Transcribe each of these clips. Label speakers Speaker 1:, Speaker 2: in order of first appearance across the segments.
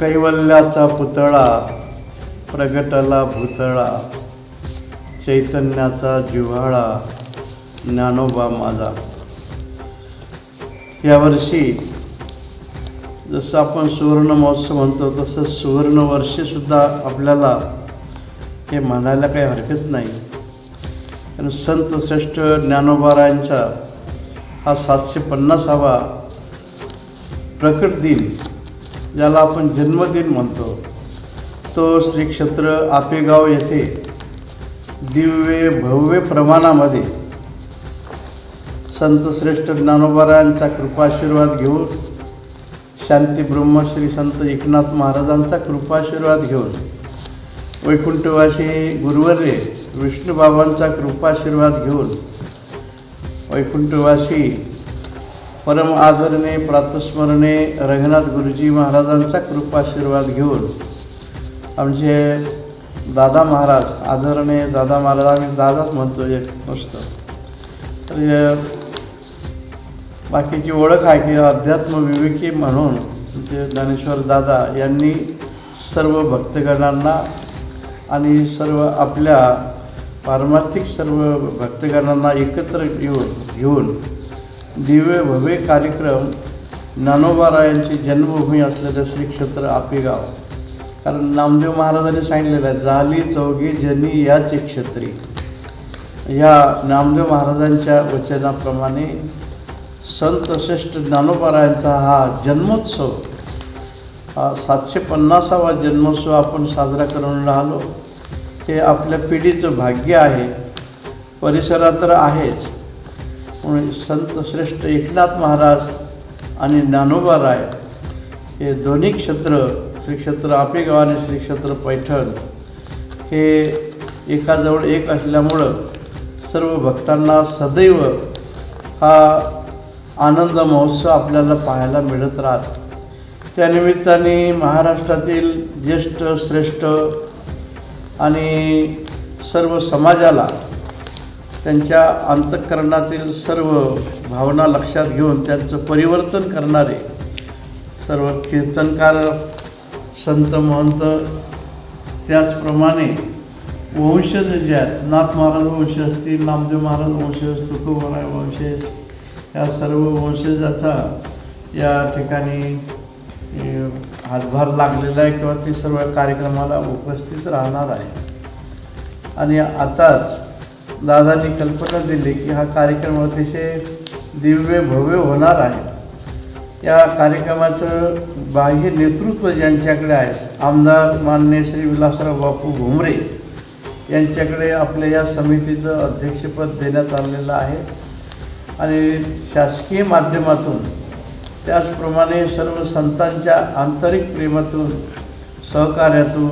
Speaker 1: कैवल्याचा पुतळा प्रगटला भूतळा चैतन्याचा जिव्हाळा ज्ञानोबा माझा. यावर्षी जसं आपण सुवर्ण महोत्सव म्हणतो तसं सुवर्णवर्षीसुद्धा आपल्याला हे म्हणायला काही हरकत नाही. कारण संत श्रेष्ठ ज्ञानोबारायांचा हा सातशे पन्नासावा प्रकट दिन ज्याला आपण जन्मदिन म्हणतो. तो श्री क्षेत्र आपेगाव येथे दिव्य भव्य प्रमाणामध्ये संत श्रेष्ठ ज्ञानोबारायांचा कृपाशीर्वाद घेऊन शांती ब्रह्मश्री संत एकनाथ महाराजांचा कृपाशीर्वाद घेऊन वैकुंठवासी गुरुवर्य विष्णूबाबांचा कृपाशीर्वाद घेऊन वैकुंठवासी परम आदरणे प्रातस्मरणे रंगनाथ गुरुजी महाराजांचा कृपाशीर्वाद घेऊन आमचे दादा महाराज आदरणे दादा महाराज आम्ही दादाच म्हणतो एक मस्त. तर बाकीची ओळख आहे की अध्यात्म विवेकी म्हणून जे ज्ञानेश्वर दादा यांनी सर्व भक्तगणांना आणि सर्व आपल्या पारमार्थिक सर्व भक्तगणांना एकत्र येऊन घेऊन दिव्य भव्य कार्यक्रम ज्ञानोबारायांची जन्मभूमी असलेलं श्री क्षेत्र आपेगाव. कारण नामदेव महाराजांनी सांगितलेलं आहे झाली चौघी जनी याच क्षेत्री या नामदेव महाराजांच्या वचनाप्रमाणे संत श्रेष्ठ ज्ञानोबारायांचा हा जन्मोत्सव हा सातशे पन्नासावा जन्मोत्सव आपण साजरा करून राहिलो. हे आपल्या पिढीचं भाग्य आहे. परिसरात तर आहेच. म्हणून संत श्रेष्ठ एकनाथ महाराज आणि ज्ञानोबा राय हे दोन्ही क्षेत्र श्री क्षेत्र आपेगाव आणि श्री क्षेत्र पैठण हे एकाजवळ एक असल्यामुळं सर्व भक्तांना सदैव हा आनंद महोत्सव आपल्याला पाहायला मिळत राहत. त्यानिमित्ताने महाराष्ट्रातील ज्येष्ठ श्रेष्ठ आणि सर्व समाजाला त्यांच्या अंतःकरणातील सर्व भावना लक्षात घेऊन त्यांचं परिवर्तन करणारे सर्व कीर्तनकार संत महंत त्याचप्रमाणे वंशज जे आहेत नाथ महाराज वंश असतील नामदेव महाराज वंशज तुकोबराय वंशज या सर्व वंशजाचा या ठिकाणी हातभार लागलेला आहे किंवा ते सर्व कार्यक्रमाला उपस्थित राहणार आहे आणि आताच दादांनी कल्पना दिली की हा कार्यक्रम अतिशय दिव्य भव्य होणार आहे. या कार्यक्रमाचं बाह्य नेतृत्व ज्यांच्याकडे आहे आमदार मान्य श्री विलासराव बापू घुमरे यांच्याकडे आपल्या या समितीचं अध्यक्षपद देण्यात आलेलं आहे. आणि शासकीय माध्यमातून त्याचप्रमाणे सर्व संतांच्या आंतरिक प्रेमातून सहकार्यातून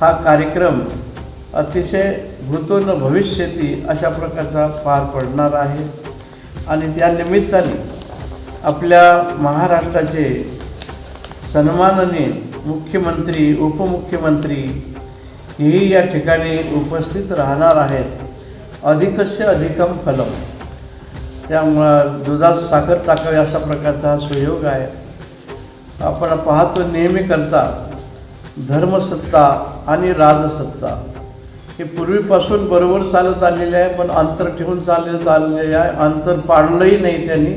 Speaker 1: हा कार्यक्रम अतिशय भूतो भविष्यती अशा प्रकारचा पार पडणार आहे. आणि त्या निमित्ताने आपल्या महाराष्ट्राचे सन्माननीय मुख्यमंत्री उपमुख्यमंत्री हेही या ठिकाणी उपस्थित राहणार आहेत. अधिकस्य अधिकम फलम त्यामुळं दुधात साखर टाकावी अशा प्रकारचा हा सुयोग आहे. आपण पाहतो नेहमी करता धर्मसत्ता आणि राजसत्ता. हे पूर्वीपासून बरोबर चालत आलेले आहे पण अंतर ठेवून चालत आलेले आहे. अंतर पाडलंही नाही त्यांनी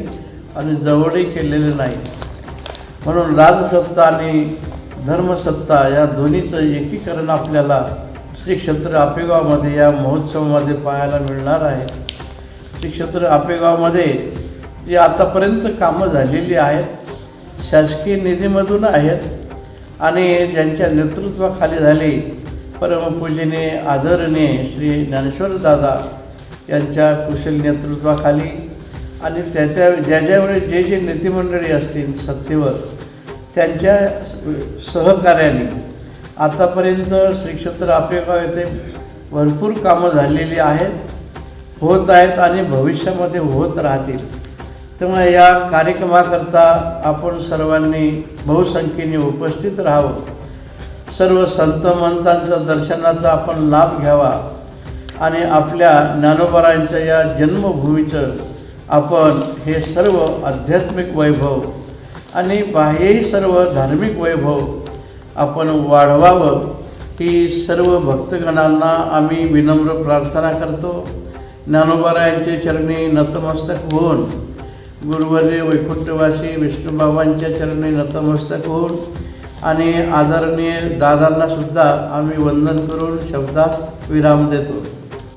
Speaker 1: आणि जवळही केलेलं नाही. म्हणून राजसत्ता आणि धर्मसत्ता या दोन्हीचं एकीकरण आपल्याला श्री क्षेत्र आपेगावमध्ये या महोत्सवामध्ये पाहायला मिळणार आहे. श्री क्षेत्र आपेगावमध्ये जी आतापर्यंत कामं झालेली आहेत शासकीय निधीमधून आहेत आणि ज्यांच्या नेतृत्वाखाली झाली परमपूजेने आदरणीय श्री ज्ञानेश्वर दादा यांच्या कुशल नेतृत्वाखाली आणि त्या त्या ज्या ज्यावेळी जे जे नेतेमंडळी असतील सत्तेवर त्यांच्या सहकार्याने आतापर्यंत श्री क्षेत्र आपेगाव येथे भरपूर कामं झालेली आहेत होत आहेत आणि भविष्यामध्ये होत राहतील. त्यामुळे या कार्यक्रमाकरता आपण सर्वांनी बहुसंख्येने उपस्थित राहावं. सर्व संत महंतांचा दर्शनाचा आपण लाभ घ्यावा आणि आपल्या ज्ञानोबरांच्या या जन्मभूमीचं आपण हे सर्व आध्यात्मिक वैभव आणि बाह्यही सर्व धार्मिक वैभव आपण वाढवावं ही सर्व भक्तगणांना आम्ही विनम्र प्रार्थना करतो. ज्ञानोबारायांचे चरणी नतमस्तक होऊन गुरुवर्य वैकुंठवासी विष्णुबाबांच्या चरणी नतमस्तक होऊन आणि आदरणीय दादांना सुद्धा आम्ही वंदन करून शब्दास विराम देतो.